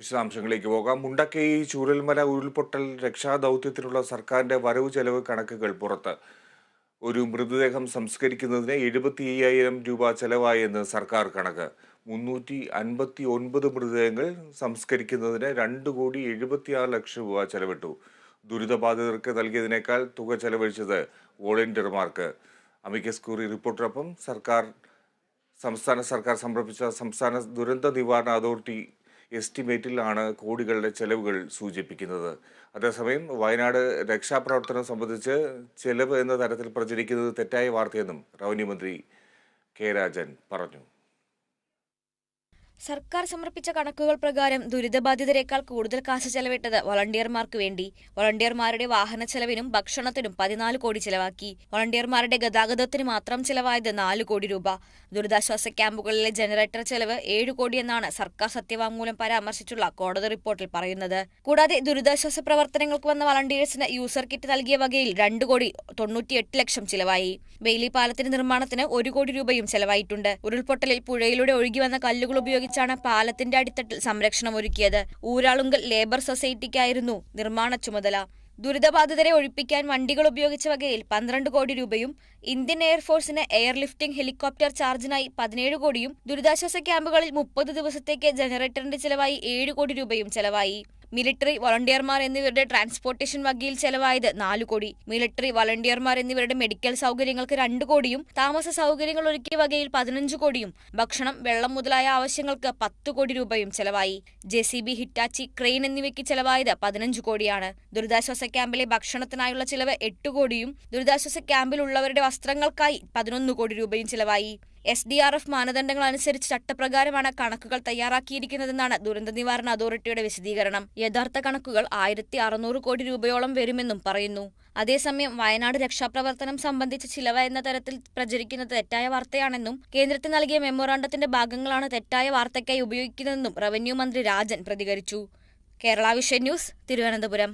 വിശദാംശങ്ങളിലേക്ക് പോകാം. മുണ്ടക്കൈ ചൂരൽമല ഉരുൾപൊട്ടൽ രക്ഷാദൗത്യത്തിനുള്ള സർക്കാരിന്റെ വരവ് ചെലവ് കണക്കുകൾ പുറത്ത്. ഒരു മൃതദേഹം സംസ്കരിക്കുന്നതിന് എഴുപത്തി അയ്യായിരം രൂപ ചെലവായെന്ന് സർക്കാർ കണക്ക്. മുന്നൂറ്റി അൻപത്തി ഒൻപത് മൃതദേഹങ്ങൾ സംസ്കരിക്കുന്നതിന് രണ്ട് കോടി എഴുപത്തിയാറ് ലക്ഷം രൂപ ചെലവിട്ടു. ദുരിതബാധിതർക്ക് നൽകിയതിനേക്കാൾ തുക ചെലവഴിച്ചത് വോളണ്ടിയർമാർക്ക്. അമിക്കസ് കുറി റിപ്പോർട്ടിനൊപ്പം സർക്കാർ സംസ്ഥാന സർക്കാർ സമർപ്പിച്ച സംസ്ഥാന ദുരന്ത നിവാരണ അതോറിറ്റി എസ്റ്റിമേറ്റിലാണ് കോടികളുടെ ചെലവുകൾ സൂചിപ്പിക്കുന്നത്. അതേസമയം വയനാട് രക്ഷാപ്രവർത്തനം സംബന്ധിച്ച് ചെലവ് എന്ന തരത്തിൽ പ്രചരിക്കുന്നത് തെറ്റായ വാർത്തയെന്നും റവന്യൂ മന്ത്രി കെ രാജൻ പറഞ്ഞു. സർക്കാർ സമർപ്പിച്ച കണക്കുകൾ പ്രകാരം ദുരിതബാധിതരെക്കാൾ കൂടുതൽ കാശ് ചെലവിട്ടത് വളണ്ടിയർമാർക്ക് വേണ്ടി. വളണ്ടിയർമാരുടെ വാഹന ചെലവിനും ഭക്ഷണത്തിനും പതിനാല് കോടി ചെലവാക്കി. വളണ്ടിയർമാരുടെ ഗതാഗതത്തിന് മാത്രം ചെലവായത് നാല് കോടി രൂപ. ദുരിതാശ്വാസ ക്യാമ്പുകളിലെ ജനറേറ്റർ ചെലവ് ഏഴ് കോടി എന്നാണ് സർക്കാർ സത്യവാങ്മൂലം പരാമർശിച്ചുള്ള കോടതി റിപ്പോർട്ടിൽ പറയുന്നത്. കൂടാതെ ദുരിതാശ്വാസ പ്രവർത്തനങ്ങൾക്ക് വന്ന വളണ്ടിയേഴ്സിന് യൂസർ കിറ്റ് നൽകിയ വകയിൽ രണ്ട് കോടി തൊണ്ണൂറ്റിയെട്ട് ലക്ഷം ചിലവായി. ബെയിലി പാലത്തിന്റെ നിർമ്മാണത്തിന് ഒരു കോടി രൂപയും ചെലവായിട്ടുണ്ട്. ഉരുൾപൊട്ടലിൽ പുഴയിലൂടെ ഒഴുകി വന്ന കല്ലുകൾ ഉപയോഗിച്ചാണ് പാലത്തിന്റെ അടിത്തട്ടിൽ സംരക്ഷണം ഒരുക്കിയത്. ഊരാളുങ്കൽ ലേബർ സൊസൈറ്റിക്കായിരുന്നു നിർമ്മാണ ചുമതല. ദുരിതബാധിതരെ ഒഴിപ്പിക്കാൻ വണ്ടികൾ ഉപയോഗിച്ച വകയിൽ പന്ത്രണ്ട് കോടി രൂപയും ഇന്ത്യൻ എയർഫോഴ്സിന് എയർലിഫ്റ്റിംഗ് ഹെലികോപ്റ്റർ ചാർജിനായി പതിനേഴ് കോടിയും ദുരിതാശ്വാസ ക്യാമ്പുകളിൽ മുപ്പത് ദിവസത്തേക്ക് ജനറേറ്ററിന്റെ ചെലവായി ഏഴ് കോടി രൂപയും ചെലവായി. മിലിറ്ററി വോളണ്ടിയർമാർ എന്നിവരുടെ ട്രാൻസ്പോർട്ടേഷൻ വകയിൽ ചെലവായത് നാലു കോടി. മിലിറ്ററി വോളണ്ടിയർമാർ എന്നിവരുടെ മെഡിക്കൽ സൗകര്യങ്ങൾക്ക് രണ്ട് കോടിയും താമസ സൗകര്യങ്ങൾ ഒരുക്കിയ വകയിൽ പതിനഞ്ച് കോടിയും ഭക്ഷണം വെള്ളം മുതലായ ആവശ്യങ്ങൾക്ക് പത്ത് കോടി രൂപയും ചെലവായി. J C B Hitachi crane എന്നിവയ്ക്ക് ചെലവായത് പതിനഞ്ച് കോടിയാണ്. ദുരിതാശ്വാസ ക്യാമ്പിലെ ഭക്ഷണത്തിനായുള്ള ചിലവ് എട്ട് കോടിയും ദുരിതാശ്വാസ ക്യാമ്പിലുള്ളവരുടെ വസ്ത്രങ്ങൾക്കായി പതിനൊന്ന് കോടി രൂപയും ചിലവായി. എസ് ഡി ആർ എഫ് മാനദണ്ഡങ്ങൾ അനുസരിച്ച് ചട്ടപ്രകാരമാണ് കണക്കുകൾ തയ്യാറാക്കിയിരിക്കുന്നതെന്നാണ് ദുരന്ത നിവാരണ അതോറിറ്റിയുടെ വിശദീകരണം. യഥാർത്ഥ കണക്കുകൾ ആയിരത്തി അറുന്നൂറ് കോടി രൂപയോളം വരുമെന്നും പറയുന്നു. അതേസമയം വയനാട് രക്ഷാപ്രവർത്തനം സംബന്ധിച്ച് ചിലവ എന്ന തരത്തിൽ പ്രചരിക്കുന്നത് തെറ്റായ വാർത്തയാണെന്നും കേന്ദ്രത്തിന് നൽകിയ മെമ്മോറാണ്ടത്തിന്റെ ഭാഗങ്ങളാണ് തെറ്റായ വാർത്തയ്ക്കായി ഉപയോഗിക്കുന്നതെന്നും റവന്യൂ മന്ത്രി രാജൻ പ്രതികരിച്ചു. Kerala vision news Thiruvananthapuram.